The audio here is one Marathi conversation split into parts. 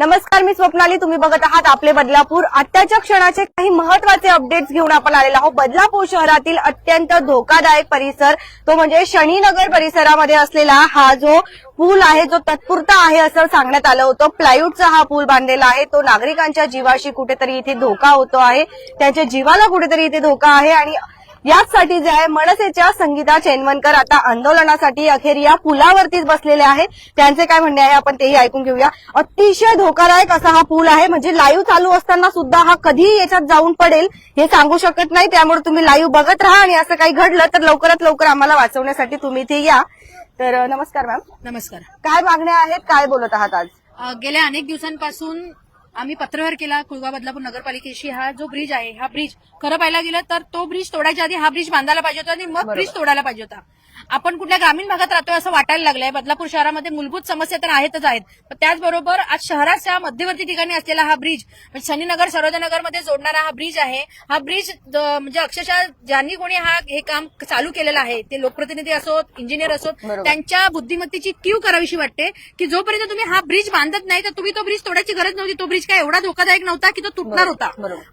नमस्कार मी स्वप्नाली. तुम्ही बघत आहात आपले बदलापूर. आत्ताच्या क्षणाचे काही महत्त्वाचे अपडेट्स घेऊन आपण आलेलो आहोत. बदलापूर शहरातील अत्यंत धोकादायक परिसर तो म्हणजे शनीनगर परिसरामध्ये असलेला हा जो पूल आहे जो तत्पुरता आहे असं सांगण्यात आलं होतं. प्लायवूडचा हा पूल बांधलेला आहे. तो नागरिकांच्या जीवाशी कुठेतरी इथे धोका होतो आहे. त्यांच्या जीवाला कुठेतरी इथे धोका आहे आणि याचसाठी जे आहे मनसेच्या संगीता चेनवनकर आता आंदोलनासाठी अखेर या पुलावरतीच बसलेले आहेत. त्यांचे काय म्हणणे आहे आपण तेही ऐकून घेऊया. अतिशय धोकादायक असा हा पूल आहे म्हणजे लाईव्ह चालू असताना सुद्धा हा कधी याच्यात जाऊन पडेल हे सांगू शकत नाही. त्यामुळे तुम्ही लाईव्ह बघत राहा आणि असं काही घडलं तर लवकरात लवकर आम्हाला वाचवण्यासाठी तुम्ही इथे या. तर नमस्कार मॅम नमस्कार. काय मागण्या आहेत काय बोलत आहात आज? गेल्या अनेक दिवसांपासून आम्ही पत्रव्यवहार केला कुळगाव बदलापूर नगरपालिकेशी. हा जो ब्रिज आहे हा ब्रिज खरं पाहायला गेलं तर तो ब्रिज तोडायच्या आधी हा ब्रिज बांधायला पाहिजे होता आणि मग ब्रिज तोडायला पाहिजे होता. आपण कुठल्या ग्रामीण भागात राहतोय असं वाटायला लागलंय. बदलापूर शहरामध्ये मूलभूत समस्या तर आहेतच आहेत. पण त्याचबरोबर आज शहराच्या मध्यवर्ती ठिकाणी असलेला हा ब्रिज म्हणजे शनीनगर सरोजनगरमध्ये जोडणारा हा ब्रिज आहे. हा ब्रिज म्हणजे अक्षरशः ज्यांनी कोणी हा हे काम चालू केलेलं आहे ते लोकप्रतिनिधी असोत इंजिनियर असोत. त्यांच्या बुद्धिमत्तेची कीव करावीशी वाटते की जोपर्यंत तुम्ही हा ब्रिज बांधत नाही तर तुम्ही तो ब्रिज तोडायची गरज नव्हती. तो ब्रिज काय एवढा धोकादायक नव्हता की तो तुटणार होता.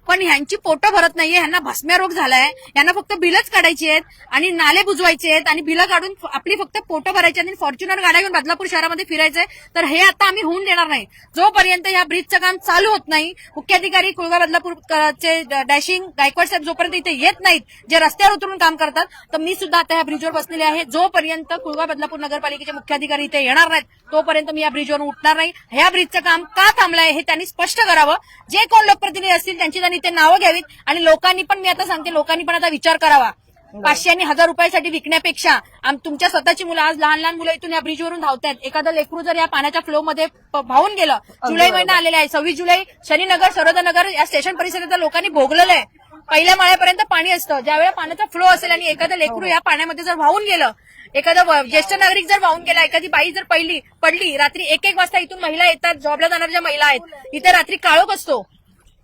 पण ह्यांची पोटं भरत नाहीये ह्यांना भस्म्या रोग झालाय यांना फक्त बिलच काढायची आहेत आणि नाले बुजवायचे आहेत आणि बिलं काढून आपली फक्त पोटं भरायची आणि फॉर्च्युनर गाड्या घेऊन बदलापूर शहरामध्ये फिरायचंय तर हे आता आम्ही होऊन देणार नाही. जोपर्यंत या ब्रिजचं काम चालू होत नाही मुख्याधिकारी कुळगा बदलापूर चे डॅशिंग गायकवाड साहेब जोपर्यंत इथे येत नाहीत जे रस्त्यावर उतरून काम करतात तर मी सुद्धा आता या ब्रिजवर बसलेले आहे. जोपर्यंत कुळगा बदलापूर नगरपालिकेचे मुख्याधिकारी इथे येणार नाहीत तोपर्यंत मी या ब्रिजवर उठणार नाही. ह्या ब्रिजचं काम का थांबलंय हे त्यांनी स्पष्ट करावं. जे कोण लोकप्रतिनिधी असतील त्यांची त्यांनी ते नावं घ्यावीत आणि लोकांनी पण मी आता सांगते लोकांनी पण आता विचार करावा. पाचशे आणि हजार रुपयासाठी विकण्यापेक्षा तुमच्या स्वतःची मुलं आज लहान लहान मुलं इथून या ब्रिजवरून धावतात एखादं लेकरू जर या पाण्याच्या फ्लो मध्ये वाहून गेलं जुलै महिना आलेला आहे सव्वीस जुलै शनीनगर सरोदनगर या स्टेशन परिसरात लोकांनी भोगलेलं आहे. पहिल्या माळ्यापर्यंत पाणी असतं. ज्यावेळेला पाण्याचा फ्लो असेल आणि एखादं लेकरू या पाण्यामध्ये जर वाहून गेलं एखादं ज्येष्ठ नागरिक जर वाहून गेला एखादी बाई जर पहिली पडली रात्री एक एक वाजता इथून महिला येतात जॉबला जाणाऱ्या ज्या महिला आहेत इथे रात्री काळोख असतो.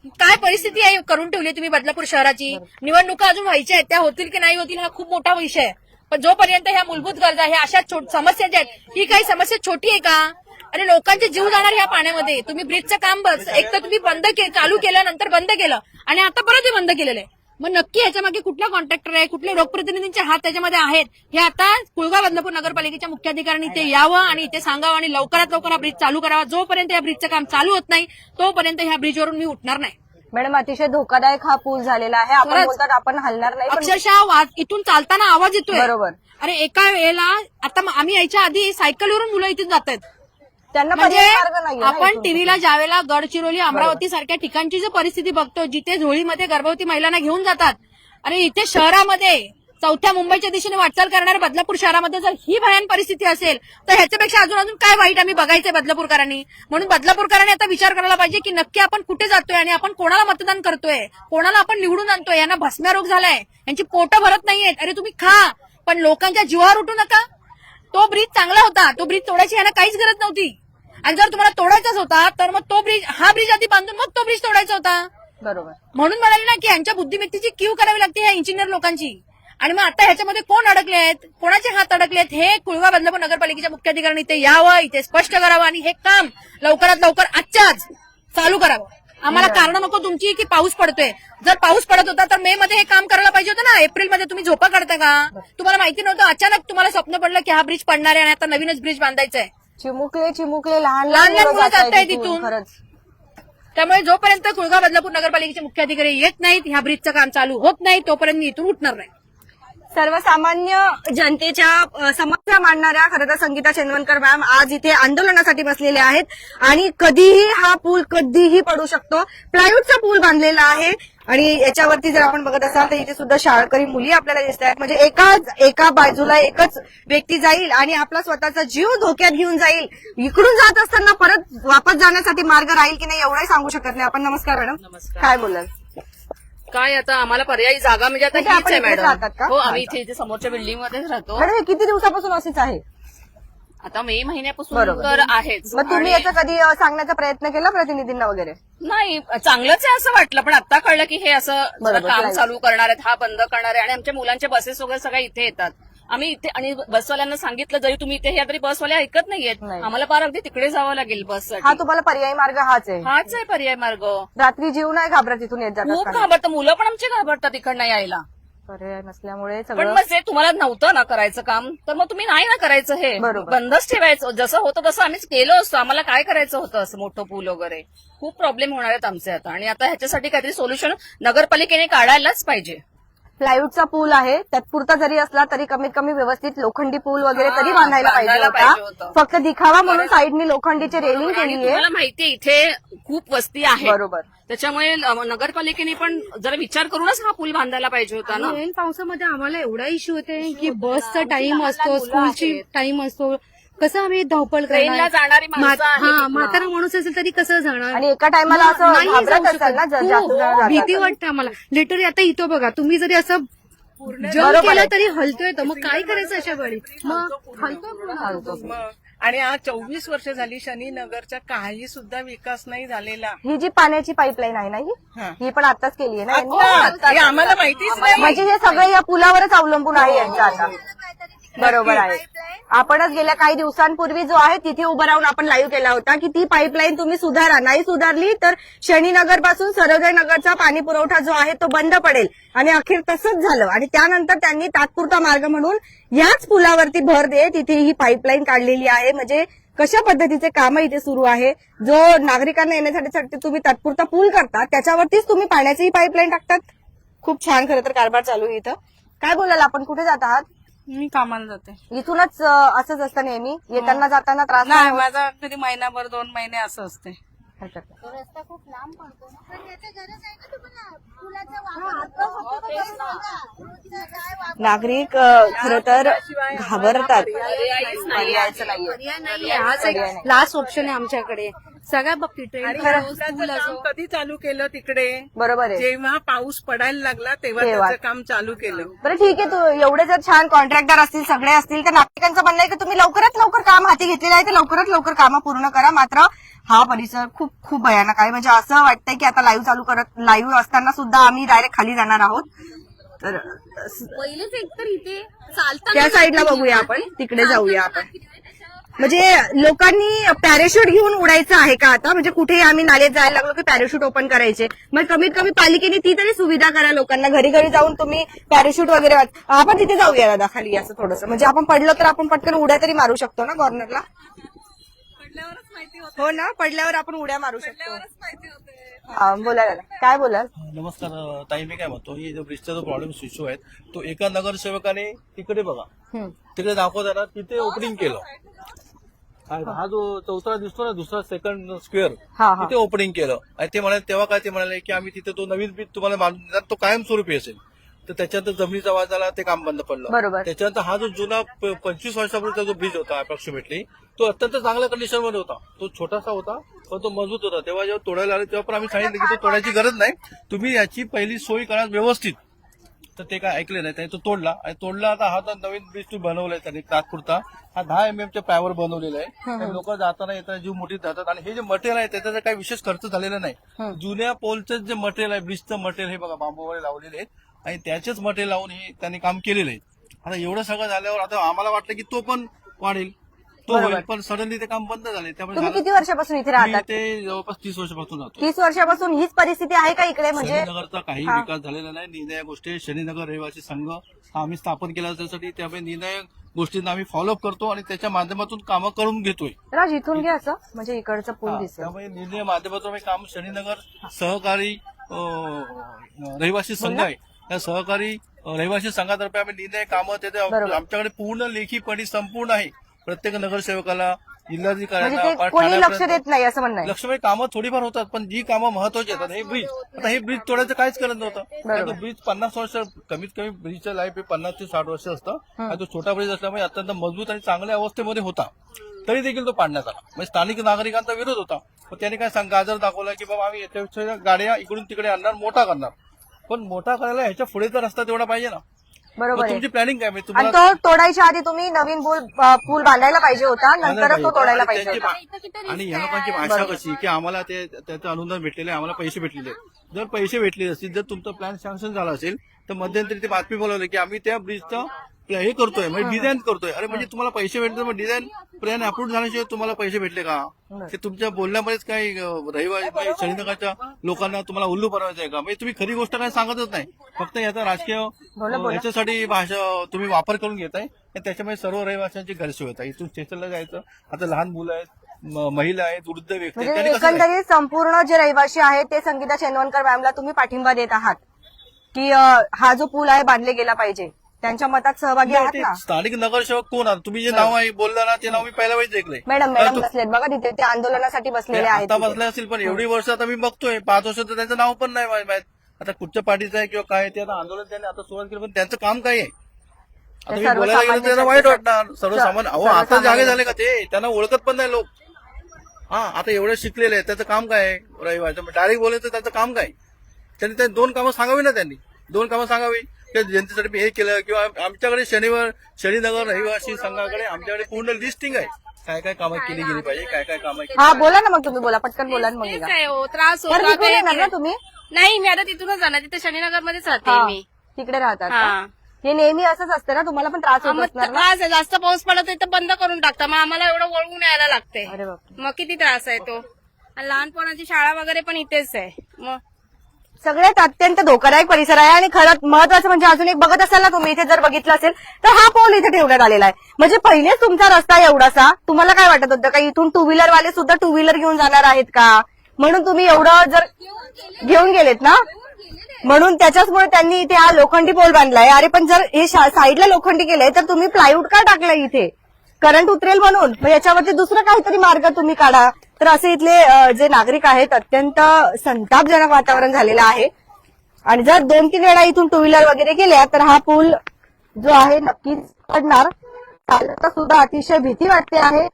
काय परिस्थिती आहे? करून ठेवली तुम्ही बदलापूर शहराची. निवडणुका अजून व्हायच्या आहेत. त्या होतील की नाही होतील हा खूप मोठा विषय आहे. पण जोपर्यंत ह्या मूलभूत गरजा ह्या अशा समस्या ज्या आहेत ही काही समस्या छोटी आहे का? अरे लोकांचे जीव जाणार ह्या पाण्यामध्ये. तुम्ही ब्रिजचं काम बस. एक तर तुम्ही बंद के चालू केलं नंतर बंद केलं. आणि आता परत हे बंद केलेलं आहे. मग नक्की याच्या मागे कुठला कॉन्ट्रॅक्टर आहे कुठले लोकप्रतिनिधींचे हात त्याच्यामध्ये आहेत हे आता कुळगाव बदलापूर नगरपालिकेच्या मुख्याधिकाऱ्यांनी इथे यावं आणि इथे सांगावं आणि लवकरात लवकर हा ब्रिज चालू करावा जोपर्यंत या ब्रिजचं काम चालू होत नाही तोपर्यंत ह्या ब्रिजवरून मी उठणार नाही मॅडम अतिशय धोकादायक हा पूल झालेला आहे आपण खरंच. बोलतात आपण हलणार नाही पण अक्षरशः वाज- इथून चालताना आवाज येतोय बरोबर. अरे एका वेळेला आता म- आम्ही यायच्या आधी सायकलवरून मुलं इथून जात आहेत त्यांना म्हणजे पर्यायी मार्ग नाहीये ना आपण इथून. टीव्हीला ज्यावेळेला गडचिरोली अमरावती सारख्या ठिकाणची जी परिस्थिती बघतो जिथे झोळीमध्ये गर्भवती महिलांना घेऊन जातात आणि इथे शहरामध्ये चौथ्या मुंबईच्या दिशेने वाटचाल करणाऱ्या बदलापूर शहरामध्ये जर ही भयान परिस्थिती असेल तर ह्याच्यापेक्षा अजून अजून काय वाईट आम्ही बघायचंय बदलापूरकरांनी? म्हणून बदलापूरकरांनी आता विचार करायला पाहिजे की नक्की आपण कुठे जातोय आणि आपण कोणाला मतदान करतोय? कोणाला आपण निवडून आणतोय? यांना भस्म्या रोग झालाय. यांची पोटं भरत नाहीयेत. अरे तुम्ही खा. पण लोकांच्या जीवावर उठू नका. तो ब्रिज चांगला होता. तो ब्रिज तोडायची यांना काहीच गरज नव्हती. आणि जर तुम्हाला तोडायचाच होता तर मग तो ब्रिज हा ब्रिज आधी बांधून मग तो ब्रिज तोडायचा होता. बरोबर. म्हणून म्हणाले ना की यांच्या बुद्धिमत्तेची कीव करावी लागते ह्या इंजिनियर लोकांची. आणि मग आता ह्याच्यामध्ये कोण अडकले आहेत? कोणाचे हात अडकले आहेत? हे कुळवा बदलापूर नगरपालिकेच्या मुख्याधिकाऱ्यांनी इथे यावं इथे स्पष्ट करावं आणि हे काम लवकरात लवकर आजच्या आज चालू करावं. आम्हाला कारण नको तुमची की पाऊस पडतोय. जर पाऊस पडत होता तर मे मध्ये हे काम करायला पाहिजे होतं ना? एप्रिलमध्ये तुम्ही झोपा काढता का? तुम्हाला माहिती नव्हतं. अचानक तुम्हाला स्वप्न पडलं की हा ब्रिज पडणार आहे आणि आता नवीनच ब्रिज बांधायचा आहे चिमुकले चिमुकले लहान लहान लहान मुलं जातायत इथून, इथून. खरंच. त्यामुळे जोपर्यंत कुळगाव बदलापूर नगरपालिकेचे मुख्याधिकारी येत नाहीत ह्या ब्रिजचं काम चालू होत नाही तोपर्यंत मी इथून उठणार नाही. सर्वसामान्य जनतेच्या समस्या मांडणाऱ्या खरं तर संगीता चंदवनकर मॅम आज इथे आंदोलनासाठी बसलेले आहेत. आणि कधीही हा पूल कधीही पडू शकतो. प्लायवूडचा पूल बांधलेला आहे. आणि याच्यावरती जर आपण बघत असाल तर इथे सुद्धा शाळकरी मुली आपल्याला दिसत आहेत म्हणजे एकाच एका बाजूला एकच व्यक्ती जाईल आणि आपला स्वतःचा जीव धोक्यात घेऊन जाईल. इकडून जात असताना परत वापस जाण्यासाठी मार्ग राहील की नाही एवढंही सांगू शकत नाही. आपण नमस्कार मॅडम. नमस्कार. काय बोलाल काय आता आम्हाला पर्यायी जागा म्हणजे आता हीच आहे मॅडम. का? हो आम्ही. इथे इथे समोरच्या बिल्डिंग मध्येच राहतो. मॅडम हे किती दिवसापासून असेच आहे? आता मे महिन्यापासून बरोबर. तर आहेच. मग तुम्ही आणि- याचा कधी अ, सांगण्याचा प्रयत्न केला प्रतिनिधींना वगैरे? नाही चांगलंच आहे असं वाटलं पण आता कळलं की हे असं जरा बरोबर, काम चालेल. चालू करणार आहेत हा बंद करणार आहे आणि आमच्या मुलांच्या बसेस वगैरे सगळ्या इथे येतात. आम्ही इथे आणि बसवाल्यांना सांगितलं जरी तुम्ही इथे या तरी बसवाले ऐकत नाहीयेत. नाही. आम्हाला पार अगदी तिकडे जावं लागेल हा बससाठी तुम्हाला पर्यायी मार्ग हाच आहे. हाच आहे पर्याय मार्ग. रात्री जीव नाही घाबरत इथून येत खूप घाबरतं. मुलं पण आमची घाबरतात इकडनं यायला. पर्याय नसल्यामुळे पण सगळं मग जे तुम्हाला नव्हतं ना करायचं काम तर मग तुम्ही नाही ना करायचं हे. बरोबर. बंदच ठेवायचं. जसं होतं तसं आम्हीच केलं असतं. आम्हाला काय करायचं होतं असं मोठं पूल वगैरे? खूप प्रॉब्लेम होणार आहेत आमचे आता. आणि आता ह्याच्यासाठी काहीतरी सोल्युशन नगरपालिकेने काढायलाच पाहिजे. प्लायवूडचा पूल आहे. त्यातपुरता जरी असला तरी कमीत कमी व्यवस्थित लोखंडी पूल वगैरे तरी बांधायला पाहिजे होता. फक्त दिखावा म्हणून साईडनी लोखंडीची रेलिंग केली आहे माहितीये इथे खूप वस्ती आहे बरोबर. त्याच्यामुळे नगरपालिकेने पण जरा विचार करूनच हा पूल बांधायला पाहिजे होता ना? पावसामध्ये आम्हाला एवढा इश्यू होते की बसचा टाइम असतो स्कूलची. टाइम असतो. कसं आम्ही धावपळ ट्रेनला करणार जाणारी माणसं म्हात- आहेत हा. म्हातारा माणूस असेल तरी कसं जाणार आणि एका टायमाला असं नाही घाबरत जाऊ असेल ना शकत. जर जास्त खूप जण जातात भीती. वाटते आम्हाला लिटरली आता इथं बघा तुम्ही जरी असं जल बरोबर केलं. तरी हलतोय तर मग काय करायचं अशा वेळी मग हलतो पूर्ण. मग आणि आज चोवीस वर्ष झाली शनीनगरचा काही सुद्धा विकास नाही झालेला ही जी पाण्याची पाईपलाईन आहे ना ही हा. ही पण आताच केली आहे ना यांनी? आता हे आम्हाला माहितीच नाही म्हणजे हे सगळं या पुलावरच अवलंबून आहे यांचं आता बरोबर आहे. आपणच गेल्या काही दिवसांपूर्वी जो आहे तिथे उभं राहून आपण लाईव्ह केला होता की ती पाईपलाईन तुम्ही सुधारा. नाही सुधारली तर शनीनगरपासून सरोदय नगरचा पाणी पुरवठा जो आहे तो बंद पडेल. आणि अखेर तसंच झालं. आणि त्यानंतर त्यांनी तात्पुरता मार्ग म्हणून याच पुलावरती भर दे तिथे ही पाईपलाईन काढलेली आहे. म्हणजे कशा पद्धतीचे काम इथे सुरू आहे? जो नागरिकांना येण्यासाठी तुम्ही तात्पुरता पूल करता त्याच्यावरतीच तुम्ही पाण्याचीही पाईपलाईन टाकतात? खूप छान खरं तर कारभार चालू आहे इथं. काय बोलाल आपण? कुठे जात आहात? मी कामाला जाते. इथूनच अं, असंच असतं नेहमी? येताना जाताना त्रास नाही नाही माझा कधी महिनाभर दोन महिने असं असते. होत? नागरिक खर तर घाबरतात. पर्यायचं नाहीये. पर्याय नाहीये. हाच एक लास्ट ऑप्शन आहे आमच्याकडे. सगळ्या बाबतीत ट्रेन आणि करो, रस्त्याचं स्कूल काम असो. कधी चालू केलं तिकडे? बरोबर आहे. जेव्हा पाऊस पडायला लागला तेव्हा तेव्हा. त्याचं काम चालू केलं. बरं ठीक आहे. तू एवढे जर छान कॉन्ट्रॅक्टर असतील सगळे असतील तर नागरिकांचं म्हणणं आहे की तुम्ही लवकरात लवकर काम हाती घेतलेलं आहे तर लवकरात लवकर कामं पूर्ण करा. मात्र हा परिसर खूप खूप भयानक आहे. म्हणजे असं वाटतंय की आता लाईव्ह चालू करत लाईव्ह असताना सुद्धा आम्ही डायरेक्ट खाली जाणार आहोत. तर पहिलेच एकतर इथे चालता त्या साईडला बघूया आपण. तिकडे जाऊया आपण. म्हणजे लोकांनी पॅराशूट घेऊन उडायचं आहे का आता? म्हणजे कुठेही आम्ही नालेत जायला लागलो की पॅराशूट ओपन करायचे? मग कमीत कमी पालिकेने ती तरी सुविधा करा लोकांना. घरी घरी जाऊन तुम्ही पॅराशूट वगैरे आपण तिथे जाऊया दादा खाली असं थोडंसं. म्हणजे आपण पडलो तर आपण पटकन उड्या तरी मारू शकतो ना कॉर्नरला हो ना पडल्यावर आपण उड्या मारू शकतो. हा, बोला दादा. काय बोलाल? नमस्कार ताई मी काय म्हणतो ही जो ब्रिजचा जो प्रॉब्लेम इश्यू आहे तो एका नगरसेवकाने तिकडे बघा. हम्म. तिकडे दाखवताना तिथे ओपनिंग केलं. आणि हा जो चौथा दिसतो ना दुसरा सेकंड स्क्वेअर हा, हा. तिथे ओपनिंग केलं. आणि ते म्हणाले तेव्हा काय ते म्हणाले की आम्ही तिथे तो नवीन ब्रिज तुम्हाला बांधून देणार तो कायमस्वरूपी असेल. तर त्याच्यानंतर जमिनीचा वाद झाला ते काम बंद पडलं. बरोबर. त्याच्यानंतर हा जो जुना प- पंचवीस वर्षापूर्वीचा जो ब्रिज होता अप्रॉक्सिमेटली तो अत्यंत चांगल्या कंडिशनमध्ये होता. तो छोटासा होता पण तो मजबूत होता. तेव्हा जेव्हा तोडायला आले तेव्हा पण आम्ही सांगितलं की तो तोडायची गरज नाही. तुम्ही याची पहिली सोय करा व्यवस्थित. तर ते काय ऐकले नाही त्यांनी तो तोडला. आणि तोडला आता हा तर नवीन ब्रिज तुम्ही बनवलाय त्यांनी तात्पुरता. हा दहा एम च्या पायावर बनवलेला आहे. लोक जाताना येताना जीव मोठीत जातात आणि हे जे मटेरियल आहे त्याचा काही विशेष खर्च झालेला नाही. जुन्या पोलचं जे मटेरियल आहे ब्रिजचं मटेरियल हे बघा बांबूवर लावलेले आहेत. आणि त्याचेच मटेरियल लावून हे त्यांनी काम केलेलं आहे. आता एवढं सगळं झाल्यावर आता आम्हाला वाटलं की तो पण वाढेल. तो होईल पण सडनली ते काम बंद झाले. त्यामुळे तुम्ही झालं- किती वर्षापासून इथे मी राहतात ते जवळपास तीस वर्षापासून जातो तीस वर्षापासून हीच परिस्थिती आहे का इकडे? म्हणजे शनीनगरचा काही विकास झालेला नाही. निर्णय गोष्टी शनीनगर रहिवासी संघ हा आम्ही स्थापन केला त्यासाठी त्यामुळे निर्णय गोष्टींना आम्ही फॉलोअप करतो आणि त्याच्या माध्यमातून कामं करून घेतोय. राज इथून घे असं. म्हणजे इकडचं पूल हा, दिसेल. त्यामुळे निर्णय माध्यमातून आम्ही काम. शनीनगर सहकारी अं, रहिवासी संघ आहे. त्या सहकारी रहिवासी संघातर्फे आम्ही निर्णय कामं ते. आमच्याकडे पूर्ण लेखीपणी संपूर्ण आहे. प्रत्येक नगरसेवकाला म्हणजे पार कोणी लक्ष देत नाही असं म्हणणं आहे. लक्ष्मी कामं थोडीफार होतात पण जी कामं महत्वाची आहेत आता हे ब्रिज आता हे ब्रिज तोडायचं काहीच करत नव्हतं. ब्रिज पन्नास वर्ष कमीत कमी ब्रिजचं लाईफ हे पन्नास ते साठ वर्ष असतं. आणि तो छोटा ब्रिज असल्यामुळे अत्यंत मजबूत आणि चांगल्या अवस्थेमध्ये होता. तरी देखील तो पाडण्यात आला. म्हणजे स्थानिक नागरिकांचा विरोध होता. पण त्यांनी काय सांग गाजर दाखवला की बाबा आम्ही गाड्या इकडून तिकडे आणणार मोठा करणार. पण मोठा करायला ह्याच्या पुढेचा रस्ता तेवढा पाहिजे ना. बरोबर मग आहे. तुमची प्लॅनिंग काय? म्हणजे आणि तुम्हाला तो तोडायच्या आधी तुम्ही नवीन पूल अ, पूल बांधायला पाहिजे होता नंतरच तो तोडायला आणि पाहिजे होता. आणि या लोकांची भाषा कशी की आम्हाला ते त्याचं अनुदान भेटलेलं आहे आम्हाला पैसे भेटलेले आहेत. जर पैसे भेटले असतील जर तुमचा प्लॅन सँक्शन झाला असेल तर मध्यंतरी ते बातमी बोलवली की आम्ही त्या ब्रिजचं हे करतोय म्हणजे डिझाईन करतोय. अरे म्हणजे तुम्हाला पैसे भेटले मग डिझाईन प्लॅन अप्रूव्ह झाल्याशिवाय तुम्हाला पैसे भेटले का? ते तुमच्या बोलण्यामध्येच काही रहिवासी शनिनगरच्या लोकांना तुम्हाला उल्लू बनवायचं आहे का? म्हणजे तुम्ही खरी गोष्ट काही सांगतच नाही. फक्त याचा राजकीय याच्यासाठी भाषा तुम्ही वापर करून घेताय आणि त्याच्यामुळे सर्व रहिवाशांची गैरसोय होत आहे. इथून स्टेशनला जायचं. आता लहान मुलं आहेत महिला आहेत वृद्ध व्यक्ती आहेत म्हणजे? एकंदरीत संपूर्ण जे रहिवासी आहेत ते संगीता चेनवणकर मॅमला तुम्ही पाठिंबा देत आहात. की हा जो पूल आहे बांधले गेला पाहिजे. त्यांच्या मतात सहभागी आहात ना? स्थानिक नगरसेवक कोण आहात? तुम्ही जे नाव आहे बोलला ना ते नाव मी पहिल्या वेळेस ऐकलंय. मॅडम मॅडम बसलेत. बघा तिथे ते आंदोलनासाठी बसलेले आहेत आता. बसले असतील पण एवढी वर्ष आता मी बघतोय. पाच वर्ष तर त्यांचं नाव पण नाही माहीत. आता कुठच्या पार्टीचं आहे किंवा काय आहे ते आता आंदोलन त्यांनी आता सुरुवात केलं पण त्यांचं काम काय आहे? आता मी बोलायला गेलं त्यांना वाईट वाटणार. सर्वसामान्य अहो आता जागे झाले का ते? त्यांना ओळखत पण नाही लोक. हा आता एवढे शिकलेले आहेत. त्याचं काम काय आहे? रविवारचं. डायरेक्ट बोलायचं त्याचं काम काय त्यांनी ते दोन कामं सांगावी ना त्यांनी? दोन कामं सांगावी. की जनतेसाठी मी हे केलं किंवा आमच्याकडे शनिवार शनिनगर रहिवासी संघाकडे आमच्याकडे पूर्ण लिस्टिंग आहे. काय काय कामं केली गेली पाहिजे काय काय कामं केली हा बोला ना मग तुम्ही बोला पटकन बोला ना मग तेच एकदा. आहे हो त्रास होता तिकडून ते- येणार ना तुम्ही? नाही मी आता तिथूनच जाणार तिथे शनिनगर मध्येच राहते हा, मी. तिकडे राहतात का? हा. हे नेहमी असंच असतं ना तुम्हाला पण त्रास होत मग असणार ना? त्रास आहे जास्त पाऊस पडत तर बंद करून टाकता मग आम्हाला एवढं वळवून यायला लागते. अरे बापरे. मग किती त्रास आहे तो. आणि लहानपणाची शाळा वगैरे पण इथेच आहे. मग सगळ्यात अत्यंत धोकादायक परिसर आहे आणि खरंच महत्वाचं म्हणजे अजून एक बघत असाल ना तुम्ही इथे जर बघितलं असेल तर हा पोल इथे ठेवण्यात आलेला आहे. म्हणजे पहिलेच तुमचा रस्ता एवढासा तुम्हाला काय वाटत होतं? का इथून टू व्हीलर वाले सुद्धा टू व्हीलर घेऊन जाणार आहेत का? म्हणून तुम्ही एवढं जर घेऊन गेलेत ना? म्हणून त्याच्याचमुळे त्यांनी इथे हा लोखंडी पोल बांधलाय. अरे पण जर हे साईडला लोखंडी केलंय तर तुम्ही प्लायवूड का टाकलंय इथे? करंट उतरेल म्हणून. याच्यावरती दुसरं काहीतरी मार्ग तुम्ही काढा. तर असे इथले जे नागरिक आहेत अत्यंत संतापजनक वातावरण झालेलं आहे. आणि जर दोन तीन वेळा इथून टू व्हीलर वगैरे गेल्या तर हा पूल जो आहे नक्कीच पडणार. चालता सुद्धा अतिशय भीती वाटते आहे.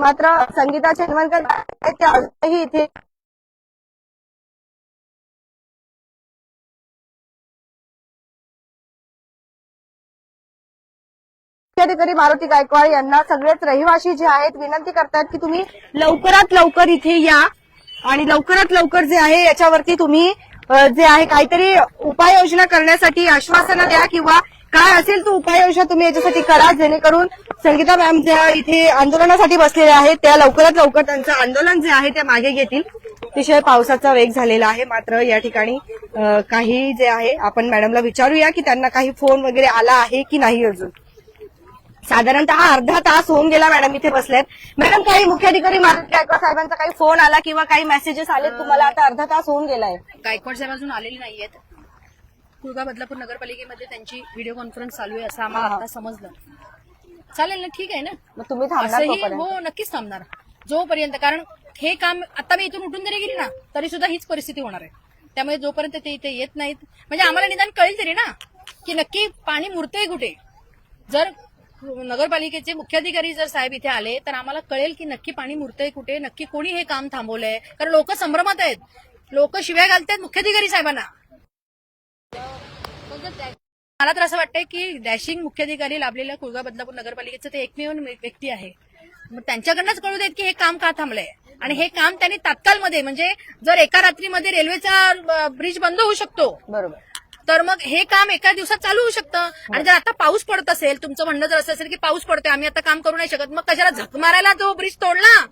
मात्र संगीता चंदवरकर ते अजूनही इथे मुख्याधिकारी मारुती गायकवाड यांना सगळेच रहिवासी जे आहेत विनंती करतात की तुम्ही लवकरात लवकर इथे या. आणि लवकरात लवकर जे आहे याच्यावरती तुम्ही जे आहे काहीतरी उपाययोजना करण्यासाठी आश्वासनं द्या किंवा काय असेल तो उपाययोजना तुम्ही याच्यासाठी करा जेणेकरून संगीता मॅम ज्या इथे आंदोलनासाठी बसलेल्या आहेत त्या लवकरात लवकर त्यांचं आंदोलन जे आहे ते मागे घेतील. अतिशय पावसाचा वेग झालेला आहे मात्र या ठिकाणी काही जे आहे आपण मॅडमला विचारूया की त्यांना काही फोन वगैरे आला आहे की नाही अजून? साधारणतः अर्धा तास होऊन गेला मॅडम इथे बसलेत. मॅडम काही मुख्याधिकारी मारुती गायकवाड साहेबांचा काही फोन आला किंवा काही मेसेजेस आले तुम्हाला? आता अर्धा तास होऊन गेलाय. गायकवाड साहेब अजून आलेले नाहीयेत. कुळगा बदलापूर नगरपालिकेमध्ये त्यांची व्हिडिओ कॉन्फरन्स चालू आहे असं आम्हाला आता समजलं. चालेल ना ठीक आहे ना? मग तुम्ही थांबणार असंही तोपर्यंत. हो नक्कीच थांबणार. जोपर्यंत कारण हे काम आता मी इथून उठून जरी गेली ना तरी सुद्धा हीच परिस्थिती होणार आहे. त्यामुळे जोपर्यंत ते इथे येत नाहीत म्हणजे आम्हाला निदान कळेल तरी ना की नक्की पाणी मुरतंय कुठे? जर नगरपालिकेचे मुख्याधिकारी जर साहेब इथे आले तर आम्हाला कळेल की नक्की पाणी मुरतंय कुठे नक्की कोणी हे काम थांबवलंय. कारण लोक संभ्रमात आहेत. लोक शिव्या घालतायत मुख्याधिकारी साहेबांना. मला तर असं वाटतंय की डॅशिंग मुख्याधिकारी लाभलेल्या कुळगा बदलापूर नगरपालिकेचं ते एकमेव व्यक्ती आहे. मग त्यांच्याकडनंच कळू देत की हे काम का थांबलंय? आणि हे काम त्यांनी तात्काळमध्ये म्हणजे जर एका रात्रीमध्ये रेल्वेचा ब्रिज बंद होऊ शकतो बरोबर. तर मग हे काम एका दिवसात चालू होऊ शकतं. आणि जर आता पाऊस पडत असेल तुमचं म्हणणं जर असं असेल की पाऊस पडतोय आम्ही आता काम करू नाही शकत मग कशाला झक मारायला तो ब्रिज तोडला?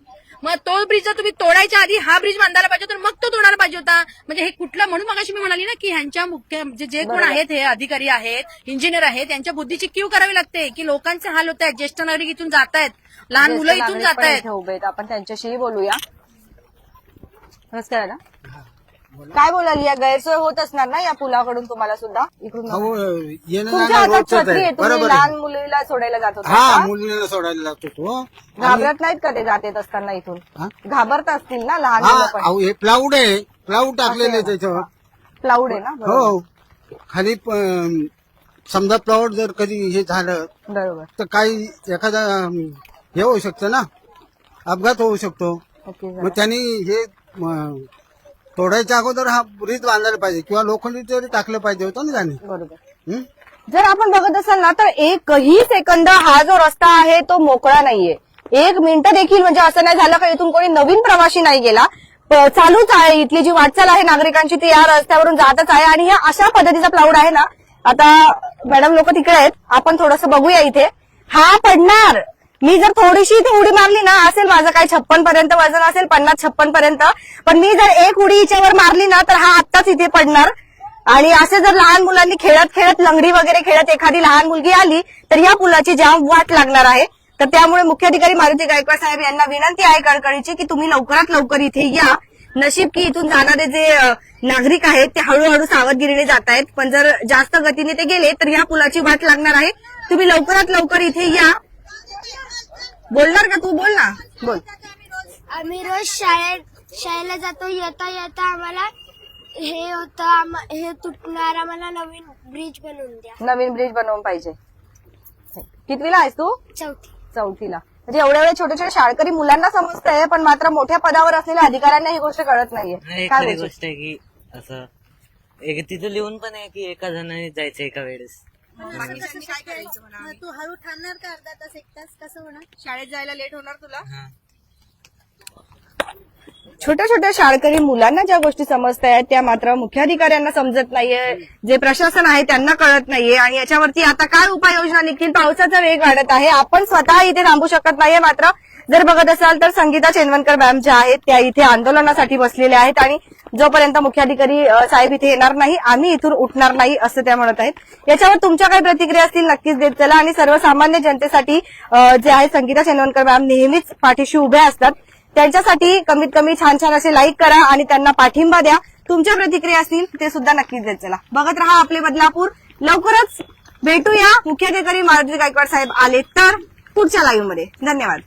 मग तो ब्रिज जर तुम्ही तोडायच्या आधी हा ब्रिज बांधायला पाहिजे तर मग तो तोडायला पाहिजे होता. म्हणजे हे कुठलं म्हणून मगाशी मी म्हणाली ना की ह्यांच्या मुख्य म्हणजे जे कोण आहेत हे अधिकारी आहेत इंजिनियर आहेत यांच्या बुद्धीची क्यू करावी लागते की लोकांचे हाल होत आहेत ज्येष्ठ नागरिक इथून जात आहेत लहान मुलं इथून जात आहेत. आपण त्यांच्याशीही बोलूया. नमस्कार दादा. काय बोलाल या गैरसोय होत असणार ना या पुलाकडून तुम्हाला सुद्धा? इकडून अहो येणं तुमच्या जाणं हातात रोजचंच छत्री आहे. आहे तुम्ही बरोबर लहान आहे मुलीला सोडायला जात होता हा का? मुलीला सोडायला लागतो तो घाबरत नाहीत का ते जात येत असताना इथून? हा? घाबरत असतील ना लहान हा मुलं पण. अहो हे प्लाऊड आहे. प्लाऊड टाकलेले त्याच्यावर. क्लाउड आहे ना? बरोबर. हो. खाली समजा प्लाऊड जर कधी हे झालं बरोबर. तर काही एखादा हे होऊ शकतं ना. अपघात होऊ शकतो. ओके मग त्यांनी हे तोडायच्या अगोदर हा ब्रिज बांधायला पाहिजे किंवा लोखंडी तरी टाकलं पाहिजे होतं ना त्याने. बरोबर. हं? जर आपण बघत असाल ना तर एकही सेकंद हा जो रस्ता आहे तो मोकळा नाहीये. एक मिनिट देखील म्हणजे असं नाही झालं का इथून कोणी नवीन प्रवासी नाही गेला. प- चालूच आहे इथली जी वाटचाल आहे नागरिकांची ती या रस्त्यावरून जातच आहे. आणि ह्या अशा पद्धतीचा प्लाऊड आहे ना आता मॅडम लोक तिकडे आहेत. आपण थोडस बघूया इथे. हा पडणार. मी जर थोडीशी इथे उडी मारली ना असेल माझं काय छप्पन पर्यंत वजन असेल पन्नास छप्पन पर्यंत पण मी जर एक उडी हिच्यावर मारली ना तर हा आत्ताच इथे पडणार. आणि असे जर लहान मुलांनी खेळत खेळत लंगडी वगैरे खेळत एखादी लहान मुलगी आली तर या पुलाची जाम वाट लागणार आहे. तर त्यामुळे मुख्याधिकारी मारुती गायकवाड साहेब यांना विनंती आहे कडकडीची की तुम्ही लवकरात लवकर इथे या. नशीब की इथून जाणारे जे नागरिक आहेत ते हळूहळू सावधगिरीने जात आहेत पण जर जास्त गतीने ते गेले तर या पुलाची वाट लागणार आहे. तुम्ही लवकरात लवकर इथे या. बोलणार का तू? बोल ना. बोल. आम्ही रोज शाळेत शाळेला जातो. येता येता आम्हाला हे होतं आम- हे तुटणार. आम्हाला नवीन ब्रिज बनवून द्या. नवीन ब्रिज बनवून पाहिजे. कितवीला आहेस तू? चौथी. चौथीला. म्हणजे एवढ्या एवढ्या छोट्या छोट्या शाळकरी मुलांना समजतंय पण मात्र मोठ्या पदावर असलेल्या अधिकाऱ्यांना ही गोष्ट कळत नाहीये. नाही काय खरी बोलशील? गोष्ट आहे की असं एक तिथं लिहून पण आहे की एका जणाने जायचं एका वेळेस. तू हळू थांबणार का अर्धा तास एक तास? कसं होणार? शाळेत जायला लेट होणार तुला? हा. छोट्या छोट्या शाळकरी मुलांना ज्या गोष्टी समजत आहेत त्या मात्र मुख्याधिकाऱ्यांना समजत नाहीये. जे प्रशासन आहे त्यांना कळत नाहीये. आणि याच्यावरती आता काय उपाययोजना निघतील पावसाचा वेग वाढत आहे. आपण स्वतः इथे थांबू शकत नाहीये मात्र. जर बघत असाल तर संगीता चेनवनकर मॅम ज्या आहेत त्या इथे आंदोलनासाठी बसलेल्या आहेत. आणि जोपर्यंत मुख्याधिकारी साहेब इथे येणार नाही आम्ही इथून उठणार नाही असं त्या म्हणत आहेत. याच्यावर तुमच्या काही प्रतिक्रिया असतील नक्कीच देत चला. आणि सर्वसामान्य जनतेसाठी जे आहे संगीता चेनवनकर मॅम नेहमीच पाठीशी उभ्या असतात. त्यांच्यासाठी कमीत कमी छान छान असे लाईक करा आणि त्यांना पाठिंबा द्या. तुमच्या प्रतिक्रिया असतील ते सुद्धा नक्कीच देत चला. बघत राहा आपले बदलापूर. लवकरच भेटूया. मुख्याधिकारी मारुती गायकवाड साहेब आले तर पुढच्या लाईव्हमध्ये. धन्यवाद.